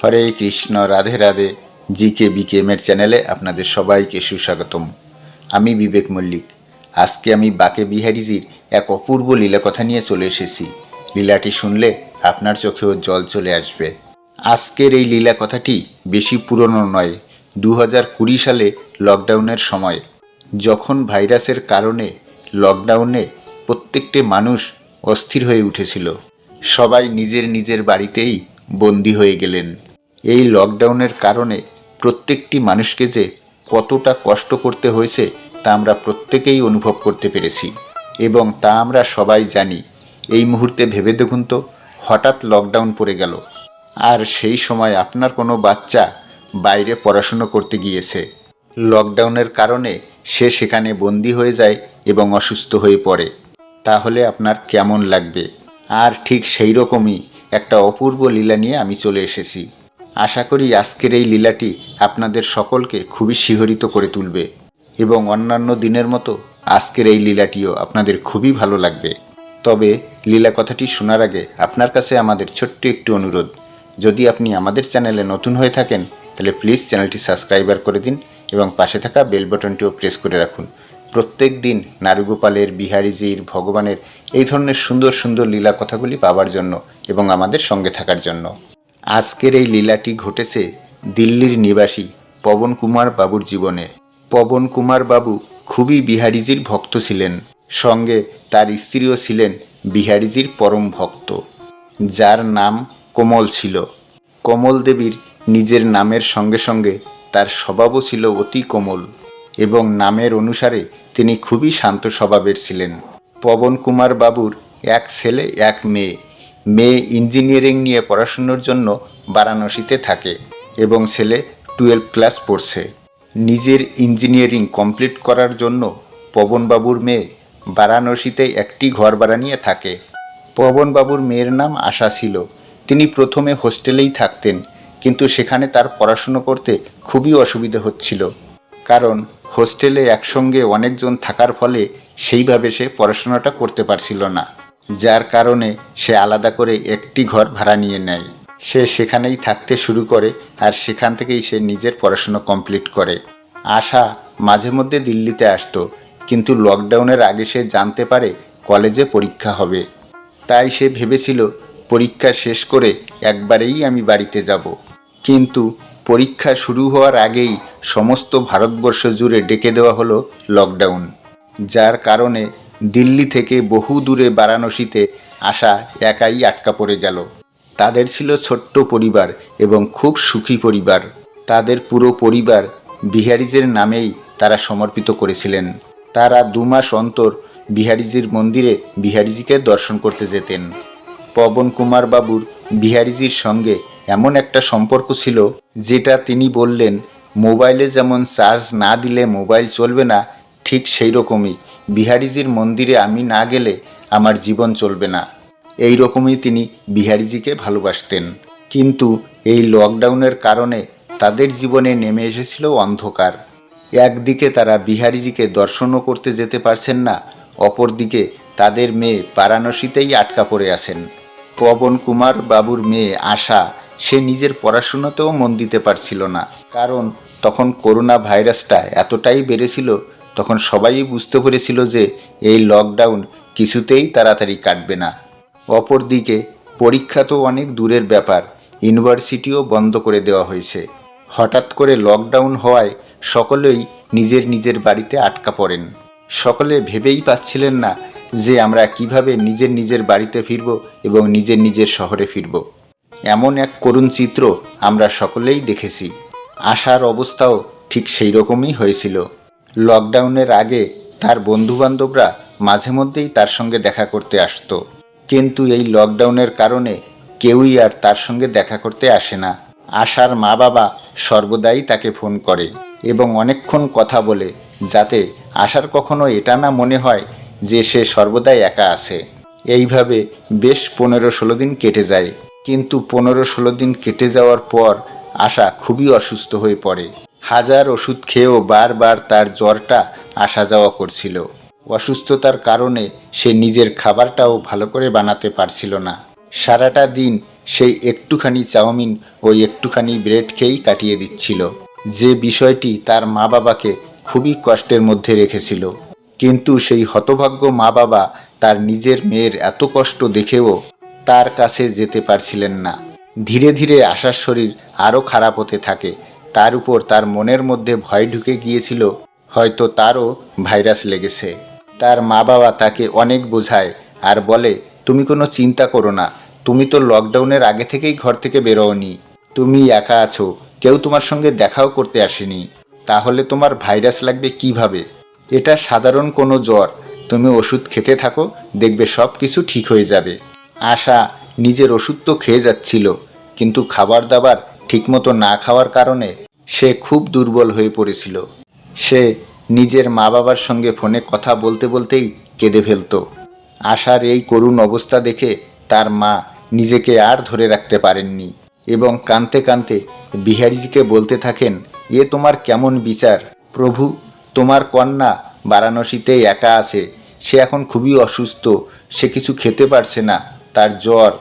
হরে কৃষ্ণ, রাধে রাধে। জি কে বি কে এমের চ্যানেলে আপনাদের সবাইকে সুস্বাগতম। আমি বিবেক মল্লিক। আজকে আমি বাকে বিহারিজির এক অপূর্ব লীলা কথা নিয়ে চলে এসেছি। লীলাটি শুনলে আপনার চোখেও জল চলে আসবে। আজকের এই লীলা কথাটি বেশি পুরনো নয় দু হাজার কুড়ি সালে লকডাউনের সময়। যখন ভাইরাসের কারণে লকডাউনে প্রত্যেকটি মানুষ অস্থির হয়ে উঠেছিল, সবাই নিজের নিজের বাড়িতেই বন্দী হয়ে গেলেন। এই লকডাউনের কারণে প্রত্যেকটি মানুষকে যে কতটা কষ্ট করতে হয়েছে তা আমরা প্রত্যেকেই অনুভব করতে পেরেছি এবং তা আমরা সবাই জানি। এই মুহূর্তে ভেবে দেখুন তো, হঠাৎ লকডাউন পড়ে গেল। আর সেই সময় আপনার কোনো বাচ্চা বাইরে পড়াশুনো করতে গিয়েছে। লকডাউনের কারণে সে সেখানে বন্দি হয়ে যায় এবং অসুস্থ হয়ে পড়ে। তাহলে আপনার কেমন লাগবে? আর ঠিক সেই রকমই একটা অপূর্ব লীলা নিয়ে আমি চলে এসেছি। আশা করি আজকের এই লীলাটি আপনাদের সকলকে খুবই শিহরিত করে তুলবে এবং অন্যান্য দিনের মতো আজকের এই লীলাটিও আপনাদের খুবই ভালো লাগবে। তবে লীলা কথাটি শোনার আগে আপনার কাছে আমাদের ছোট্ট একটি অনুরোধ। যদি আপনি আমাদের চ্যানেলে নতুন হয়ে থাকেন, তাহলে প্লিজ চ্যানেলটি সাবস্ক্রাইবার করে দিন এবং পাশে থাকা বেল বাটনটিও প্রেস করে রাখুন। প্রত্যেক দিন নারুগোপালের, বিহারিজির, ভগবানের এই ধরনের সুন্দর সুন্দর লীলা কথাগুলি পাওয়ার জন্য এবং আমাদের সঙ্গে থাকার জন্য। আজকের এই লীলাটি ঘটেছে দিল্লির নিবাসী পবন কুমার বাবুর জীবনে। পবন কুমার বাবু খুবই বিহারিজির ভক্ত ছিলেন, সঙ্গে তার স্ত্রীও ছিলেন বিহারিজির পরম ভক্ত। যার নাম কোমল ছিল। কমল দেবীর নিজের নামের সঙ্গে সঙ্গে তার স্বভাবও ছিল অতি কোমল এবং নামের অনুসারে তিনি খুবই শান্ত স্বভাবের ছিলেন। পবন কুমার বাবুর এক ছেলে, এক মেয়ে। মেয়ে ইঞ্জিনিয়ারিং নিয়ে পড়াশুনোর জন্য বারাণসীতে থাকে এবং ছেলে টুয়েলভ ক্লাস পড়ছে। নিজের ইঞ্জিনিয়ারিং কমপ্লিট করার জন্য পবনবাবুর মেয়ে বারাণসীতে একটি ঘর ভাড়া নিয়ে থাকে। পবনবাবুর মেয়ের নাম আশা ছিল। তিনি প্রথমে হোস্টেলেই থাকতেন, কিন্তু সেখানে তার পড়াশুনো করতে খুবই অসুবিধা হচ্ছিল। কারণ হোস্টেলে একসঙ্গে অনেকজন থাকার ফলে সেইভাবে সে পড়াশোনাটা করতে পারছিল না। যার কারণে সে আলাদা করে একটি ঘর ভাড়া নিয়ে নেয়। সে সেখানেই থাকতে শুরু করে আর সেখান থেকেই সে নিজের পড়াশোনা কমপ্লিট করে। আশা মাঝে মধ্যে দিল্লিতে আসতো, কিন্তু লকডাউনের আগে সে জানতে পারে কলেজে পরীক্ষা হবে। তাই সে ভেবেছিল, পরীক্ষা শেষ করে একবারেই আমি বাড়িতে যাব। কিন্তু পরীক্ষা শুরু হওয়ার আগেই সমস্ত ভারতবর্ষ জুড়ে ডেকে দেওয়া হলো লকডাউন, যার কারণে দিল্লি থেকে বহু দূরে বারাণসীতে আসা একাই আটকা পড়ে গেল। তাদের ছিল ছোট্ট পরিবার এবং খুব সুখী পরিবার। তাদের পুরো পরিবার বিহারিজের নামেই তারা সমর্পিত করেছিলেন। তারা দু মাস অন্তর বিহারিজির মন্দিরে বিহারিজিকে দর্শন করতে যেতেন। পবন কুমার বাবুর বিহারিজির সঙ্গে এমন একটা সম্পর্ক ছিল, যেটা তিনি বললেন, মোবাইলে যেমন চার্জ না দিলে মোবাইল চলবে না ঠিক সেই রকমই। বিহারিজির মন্দিরে আমি না গেলে আমার জীবন চলবে না। এই রকমই তিনি বিহারিজিকে ভালোবাসতেন। কিন্তু এই লকডাউনের কারণে তাদের জীবনে নেমে এসেছিল অন্ধকার। একদিকে তারা বিহারিজিকে দর্শনও করতে যেতে পারছেন না, অপরদিকে তাদের মেয়ে বারাণসীতেই আটকা পড়ে আছেন। পবন কুমার বাবুর মেয়ে আশা, সে নিজের পড়াশুনোতেও মন দিতে পারছিল না। কারণ তখন করোনা ভাইরাসটা এতটাই বেড়েছিল তখন সবাই বুঝতে পেরেছিল যে এই লকডাউন কিছুতেই তাড়াতাড়ি কাটবে না। অপরদিকে, পরীক্ষা তো অনেক দূরের ব্যাপার ইউনিভার্সিটিও বন্ধ করে দেওয়া হয়েছে। হঠাৎ করে লকডাউন হওয়ায় সকলেই নিজের নিজের বাড়িতে আটকা পড়েন। সকলে ভেবেই পাচ্ছিলেন না যে আমরা কীভাবে নিজের নিজের বাড়িতে ফিরব এবং নিজের নিজের শহরে ফিরব। এমন এক করুণ চিত্র আমরা সকলেই দেখেছি। আশার অবস্থাও ঠিক সেই রকমই হয়েছিল। লকডাউনের আগে তার বন্ধুবান্ধবরা মাঝে মধ্যেই তার সঙ্গে দেখা করতে আসতো। কিন্তু এই লকডাউনের কারণে কেউই আর তার সঙ্গে দেখা করতে আসে না। আশার মা বাবা সর্বদাই তাকে ফোন করে এবং অনেকক্ষণ কথা বলে, যাতে আশার কখনো এটা না মনে হয় যে সে সর্বদাই একা আছে। এইভাবে বেশ পনেরো ষোলো দিন কেটে যায়। কিন্তু পনেরো ষোলো দিন কেটে যাওয়ার পর আশা খুবই অসুস্থ হয়ে পড়ে। হাজার ওষুধ খেয়েও বারবার তার জ্বরটা আসা যাওয়া করছিল। অসুস্থতার কারণে সে নিজের খাবারটাও ভালো করে বানাতে পারছিল না। সারাটা দিন সেই একটুখানি চাউমিন ও একটুখানি ব্রেড খেয়েই কাটিয়ে দিচ্ছিল। যে বিষয়টি তার মা বাবাকে খুবই কষ্টের মধ্যে রেখেছিল। কিন্তু সেই হতভাগ্য মা বাবা তার নিজের মেয়ের এত কষ্ট দেখেও তার কাছে যেতে পারছিলেন না। ধীরে ধীরে আশার শরীর আরও খারাপ হতে থাকে। তার উপর তার মনের মধ্যে ভয় ঢুকে গিয়েছিল, হয়তো তারও ভাইরাস লেগেছে। তার মা বাবা তাকে অনেক বোঝায় আর বলে, তুমি কোনো চিন্তা করো না, তুমি তো লকডাউনের আগে থেকেই ঘর থেকে বেরোওনি। তুমি একা আছো, কেউ তোমার সঙ্গে দেখাও করতে আসেনি। তাহলে তোমার ভাইরাস লাগবে কীভাবে? এটা সাধারণ কোনো জ্বর। তুমি ওষুধ খেতে থাকো, দেখবে সব কিছু ঠিক হয়ে যাবে। আশা নিজের ওষুধ তো খেয়ে যাচ্ছিল, কিন্তু খাবার দাবার ঠিকমতো না খাওয়ার কারণে সে খুব দুর্বল হয়ে পড়েছিল। সে নিজের মা বাবার সঙ্গে ফোনে কথা বলতে বলতেই কেঁদে ফেলতো। আশার এই করুণ অবস্থা দেখে তার মা নিজেকে আর ধরে রাখতে পারেননি এবং কানতে কানতে বিহারিজিকে বলতে থাকেন, এ তোমার কেমন বিচার? প্রভু, তোমার কন্যা বারাণসীতে একা আছে। সে এখন খুবই অসুস্থ, সে কিছু খেতে পারছে না, তার জ্বর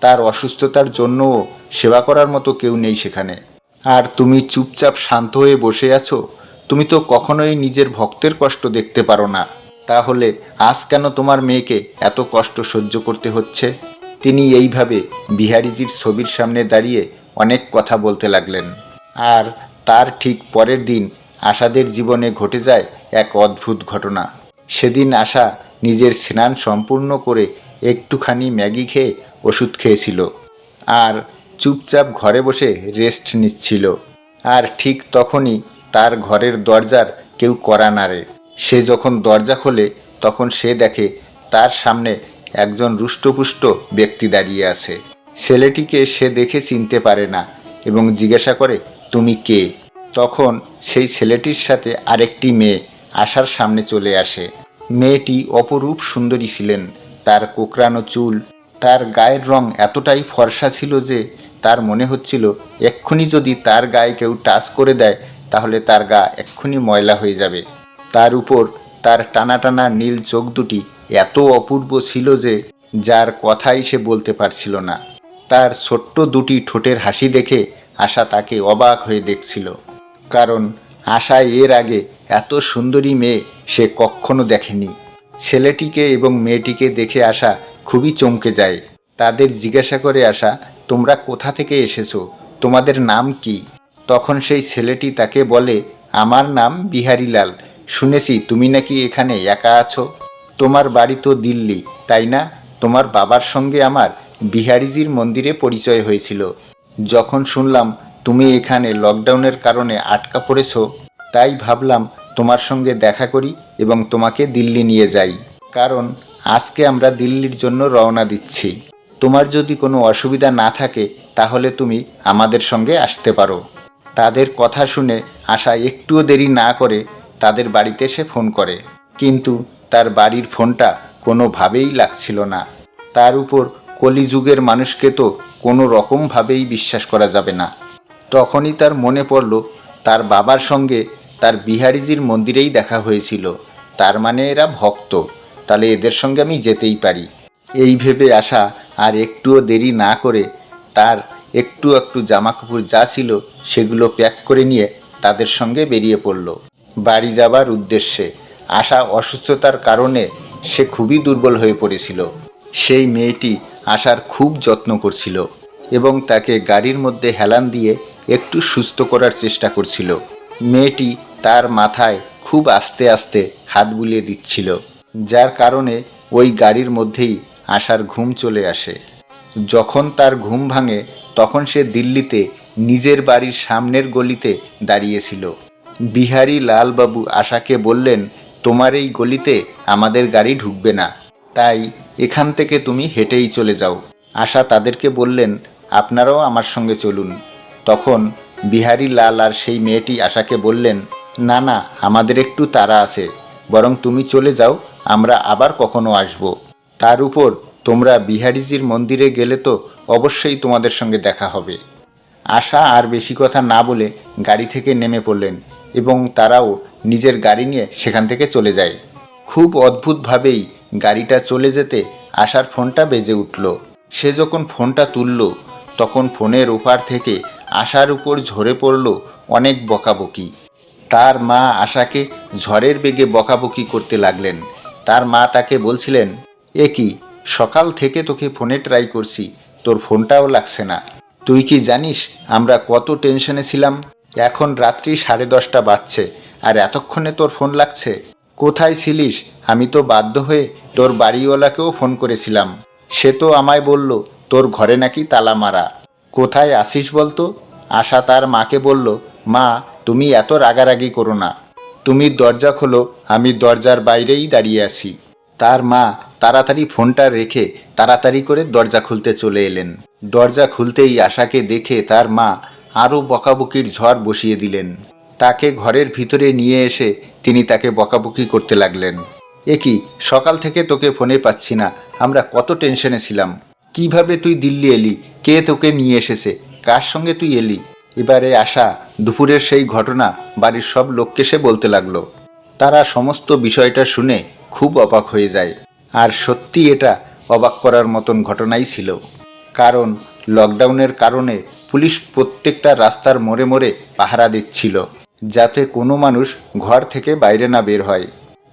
তার অসুস্থতার জন্যও সেবা করার মতো কেউ নেই সেখানে। আর তুমি চুপচাপ শান্ত হয়ে বসে আছো? তুমি তো কখনোই নিজের ভক্তের কষ্ট দেখতে পারো না। তাহলে আজ কেন তোমার মেয়েকে এত কষ্ট সহ্য করতে হচ্ছে? তিনি এইভাবে বিহারিজির ছবির সামনে দাঁড়িয়ে অনেক কথা বলতে লাগলেন। আর তার ঠিক পরের দিন আশাদের জীবনে ঘটে যায় এক অদ্ভুত ঘটনা। সেদিন আশা নিজের স্নান সম্পূর্ণ করে একটুখানি ম্যাগি খেয়ে ওষুধ খেয়েছিল আর চুপচাপ ঘরে বসে রেস্ট নিচ্ছিল। আর ঠিক তখনই তার ঘরের দরজার কেউ করা নাড়ে। সে যখন দরজা খোলে, তখন সে দেখে তার সামনে একজন রুষ্টপুষ্ট ব্যক্তি দাঁড়িয়ে আছে। ছেলেটিকে সে দেখে চিনতে পারে না এবং জিজ্ঞাসা করে, তুমি কে? তখন সেই ছেলেটির সাথে আরেকটি মেয়ে আশার সামনে চলে আসে। মেয়েটি অপরূপ সুন্দরী ছিলেন। তার কোকড়ানো চুল, তার গায়ের রং এতটাই ফর্সা ছিল যে তার মনে হচ্ছিল, এক্ষুনি যদি তার গায়ে কেউ টাচ করে দেয়, তাহলে তার গা এক্ষুনি ময়লা হয়ে যাবে। তার উপর তার টানা টানা নীল চোখ দুটি এত অপূর্ব ছিল যে যার কথাই সে বলতে পারছিল না। তার ছোট্ট দুটি ঠোঁটের হাসি দেখে আশা তাকে অবাক হয়ে দেখছিল। কারণ আশা এর আগে এত সুন্দরী মেয়ে সে কখনো দেখেনি। ছেলেটিকে এবং মেয়েটিকে দেখে আসা খুবই চমকে যায়। তাদের জিজ্ঞাসা করে আসা তোমরা কোথা থেকে এসেছ? তোমাদের নাম কি? তখন সেই ছেলেটি তাকে বলে, আমার নাম বিহারীলাল। শুনেছি তুমি নাকি এখানে একা আছো। তোমার বাড়ি তো দিল্লি, তাই না? তোমার বাবার সঙ্গে আমার বিহারিজির মন্দিরে পরিচয় হয়েছিল। যখন শুনলাম তুমি এখানে লকডাউনের কারণে আটকা পড়েছো, তাই ভাবলাম তোমার সঙ্গে দেখা করি এবং তোমাকে দিল্লি নিয়ে যাই। কারণ আজকে আমরা দিল্লির জন্য রওনা দিচ্ছি। তোমার যদি কোনো অসুবিধা না থাকে, তাহলে তুমি আমাদের সঙ্গে আসতে পারো। তাদের কথা শুনে আশা একটুও দেরি না করে তাদের বাড়িতে এসে ফোন করে। কিন্তু তার বাড়ির ফোনটা কোনোভাবেই লাগছিল না। তার উপর কলিযুগের মানুষকে তো কোনো রকমভাবেই বিশ্বাস করা যাবে না। তখনই তার মনে পড়ল, তার বাবার সঙ্গে তার বিহারিজির মন্দিরেই দেখা হয়েছিল। তার মানে এরা ভক্ত, তাহলে এদের সঙ্গে আমি যেতেই পারি। এই ভেবে আসা আর একটুও দেরি না করে তার একটু একটু জামা কাপড় যা ছিল সেগুলো প্যাক করে নিয়ে তাদের সঙ্গে বেরিয়ে পড়ল। বাড়ি যাবার উদ্দেশ্যে আশা অসুস্থতার কারণে সে খুবই দুর্বল হয়ে পড়েছিল। সেই মেয়েটি আশার খুব যত্ন করছিল এবং তাকে গাড়ির মধ্যে হেলান দিয়ে একটু সুস্থ করার চেষ্টা করছিল। মেয়েটি তার মাথায় খুব আস্তে আস্তে হাত বুলিয়ে দিচ্ছিল, যার কারণে ওই গাড়ির মধ্যেই আশার ঘুম চলে আসে। যখন তার ঘুম ভাঙে, তখন সে দিল্লিতে নিজের বাড়ির সামনের গলিতে দাঁড়িয়েছিল। বিহারী লালবাবু আশাকে বললেন, তোমার এই গলিতে আমাদের গাড়ি ঢুকবে না, তাই এখান থেকে তুমি হেঁটেই চলে যাও। আশা তাদেরকে বললেন, আপনারাও আমার সঙ্গে চলুন। তখন বিহারি লাল আর সেই মেয়েটি আশাকে বললেন, না না, আমাদের একটু তাড়া আছে, বরং তুমি চলে যাও, আমরা আবার কখনো আসব। তার উপর তোমরা বিহারিজির মন্দিরে গেলে তো অবশ্যই তোমাদের সঙ্গে দেখা হবে। আশা আর বেশি কথা না বলে গাড়ি থেকে নেমে পড়লেন এবং তারাও নিজের গাড়ি নিয়ে সেখান থেকে চলে যায়। খুব অদ্ভুতভাবেই গাড়িটা চলে যেতে আশার ফোনটা বেজে উঠল। সে যখন ফোনটা তুলল, তখন ফোনের ওপার থেকে আশার উপর ঝরে পড়ল অনেক বকাবকি। তার মা আশাকে ঝড়ের বেগে বকাবকি করতে লাগলেন। তার মা তাকে বলছিলেন, এ কি, সকাল থেকে তোকে ফোনে ট্রাই করছি, তোর ফোনটাও লাগছে না। তুই কি জানিস আমরা কত টেনশনে ছিলাম? এখন রাত্রি সাড়ে দশটা বাজছে, আর এতক্ষণে তোর ফোন লাগছে? কোথায় ছিলিস? আমি তো বাধ্য হয়ে তোর বাড়িওয়ালাকেও ফোন করেছিলাম। সে তো আমায় বলল, তোর ঘরে নাকি তালা মারা। কোথায় আসিস বলতো? আশা তার মাকে বলল, মা, তুমি এত রাগারাগি করো না। তুমি দরজা খোলো, আমি দরজার বাইরেই দাঁড়িয়ে আছি। তার মা তাড়াতাড়ি ফোনটা রেখে তাড়াতাড়ি করে দরজা খুলতে চলে এলেন। দরজা খুলতেই আশাকে দেখে তার মা আরও বকাবকির ঝড় বসিয়ে দিলেন। তাকে ঘরের ভিতরে নিয়ে এসে তিনি তাকে বকাবকি করতে লাগলেন। এ কি সকাল থেকে তোকে ফোনে পাচ্ছি না। আমরা কত টেনশনে ছিলাম। কীভাবে তুই দিল্লি এলি? কে তোকে নিয়ে এসেছে? কার সঙ্গে তুই এলি? এবারে আসা দুপুরের সেই ঘটনা বাড়ির সব লোককে সে বলতে লাগল। তারা সমস্ত বিষয়টা শুনে খুব অবাক হয়ে যায়। আর সত্যি এটা অবাক করার মতন ঘটনাই ছিল। কারণ লকডাউনের কারণে পুলিশ প্রত্যেকটা রাস্তার মোড়ে মোড়ে পাহারা দিচ্ছিল, যাতে কোনো মানুষ ঘর থেকে বাইরে না বের হয়।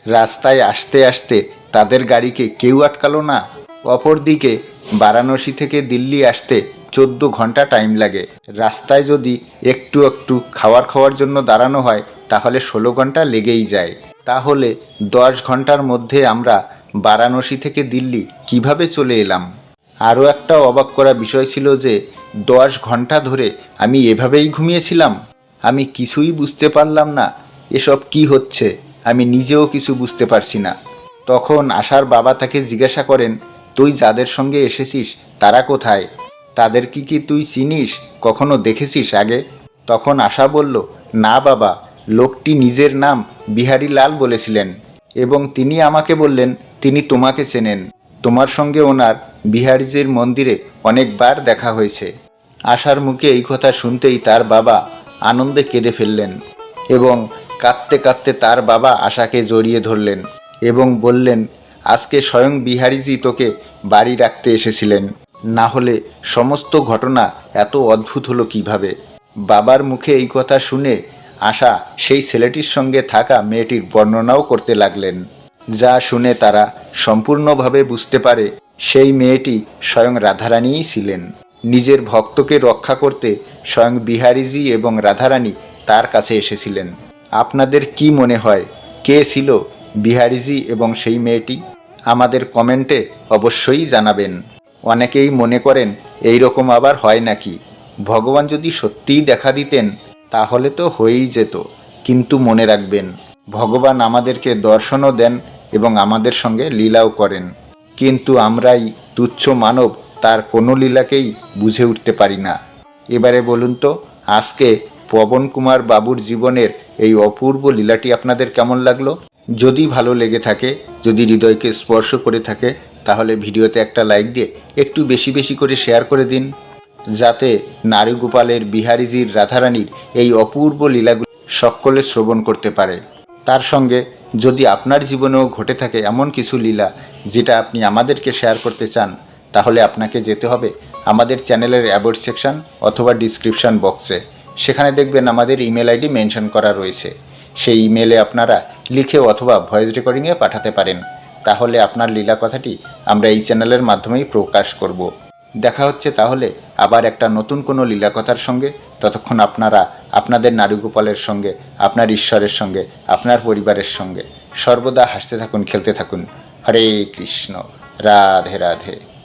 রাস্তায় আসতে আসতে তাদের গাড়িকে কেউ আটকালো না। অপরদিকে বারাণসী থেকে দিল্লি আসতে চোদ্দ ঘণ্টা টাইম লাগে। রাস্তায় যদি একটু একটু খাওয়ার খাওয়ার জন্য দাঁড়ানো হয়, তাহলে ষোলো ঘণ্টা লেগেই যায়। তাহলে দশ ঘণ্টার মধ্যে আমরা বারাণসী থেকে দিল্লি কীভাবে চলে এলাম? আরও একটা অবাক করা বিষয় ছিল যে, দশ ঘণ্টা ধরে আমি এভাবেই ঘুমিয়েছিলাম? আমি কিছুই বুঝতে পারলাম না, এসব কি হচ্ছে? আমি নিজেও কিছু বুঝতে পারছি না। তখন আশার বাবা তাকে জিজ্ঞাসা করেন তুই যাদের সঙ্গে এসেছিস, তারা কোথায়? তাদের কি কি তুই চিনিস, কখনো দেখেছিস আগে? তখন আশা বলল, না বাবা, লোকটি নিজের নাম বিহারী লাল বলেছিলেন এবং তিনি আমাকে বললেন, তিনি তোমাকে চেনেন। তোমার সঙ্গে ওনার বিহারিজির মন্দিরে অনেকবার দেখা হয়েছে আশার মুখে এই কথা শুনতেই তার বাবা আনন্দে কেঁদে ফেললেন এবং কাঁদতে কাঁদতে তার বাবা আশাকে জড়িয়ে ধরলেন এবং বললেন আজকে স্বয়ং বিহারিজি তোকে বাড়ি রাখতে এসেছিলেন। না হলে সমস্ত ঘটনা এত অদ্ভুত হলো কীভাবে? বাবার মুখে এই কথা শুনে আশা সেই ছেলেটির সঙ্গে থাকা মেয়েটির বর্ণনাও করতে লাগলেন। যা শুনে তারা সম্পূর্ণভাবে বুঝতে পারে সেই মেয়েটি স্বয়ং রাধারানীই ছিলেন। নিজের ভক্তকে রক্ষা করতে স্বয়ং বিহারিজি এবং রাধারানী তার কাছে এসেছিলেন। আপনাদের কি মনে হয়, কে ছিল বিহারিজি এবং সেই মেয়েটি? আমাদের কমেন্টে অবশ্যই জানাবেন। অনেকেই মনে করেন এই রকম আবার হয় নাকি? ভগবান যদি সত্যিই দেখা দিতেন, তাহলে তো হয়েই যেত, কিন্তু মনে রাখবেন, ভগবান আমাদেরকে দর্শনও দেন এবং আমাদের সঙ্গে লীলাও করেন। কিন্তু আমরাই তুচ্ছ মানব, তার কোনো লীলাকেই বুঝে উঠতে পারি না। এবারে বলুন তো, আজকে পবন কুমার বাবুর জীবনের এই অপূর্ব লীলাটি আপনাদের কেমন লাগল? যদি ভালো লেগে থাকে, যদি হৃদয়কে স্পর্শ করে থাকে, তাহলে ভিডিওতে একটা লাইক দিয়ে একটু বেশি বেশি করে শেয়ার করে দিন, যাতে নারী গোপালের বিহারিজির রাধারানীর এই অপূর্ব লীলাগুলি সকলে শ্রবণ করতে পারে। তার সঙ্গে যদি আপনার জীবনেও ঘটে থাকে এমন কিছু লীলা যেটা আপনি আমাদেরকে শেয়ার করতে চান, তাহলে আপনাকে যেতে হবে আমাদের চ্যানেলের অ্যাবোর্ড সেকশন অথবা ডিসক্রিপশন বক্সে সেখানে দেখবেন আমাদের ইমেল আইডি মেনশন করা রয়েছে। সেই ইমেলে আপনারা লিখে অথবা ভয়েস রেকর্ডিংয়ে পাঠাতে পারেন। তাহলে আপনার লীলা কথাটি আমরা এই চ্যানেলের মাধ্যমেই প্রকাশ করব। দেখা হচ্ছে তাহলে আবার একটা নতুন কোনো লীলা কথার সঙ্গে। ততক্ষণ আপনারা আপনাদের নারীগোপালের সঙ্গে, আপনার ঈশ্বরের সঙ্গে, আপনার পরিবারের সঙ্গে সর্বদা হাসতে থাকুন, খেলতে থাকুন। হরে কৃষ্ণ। রাধে রাধে।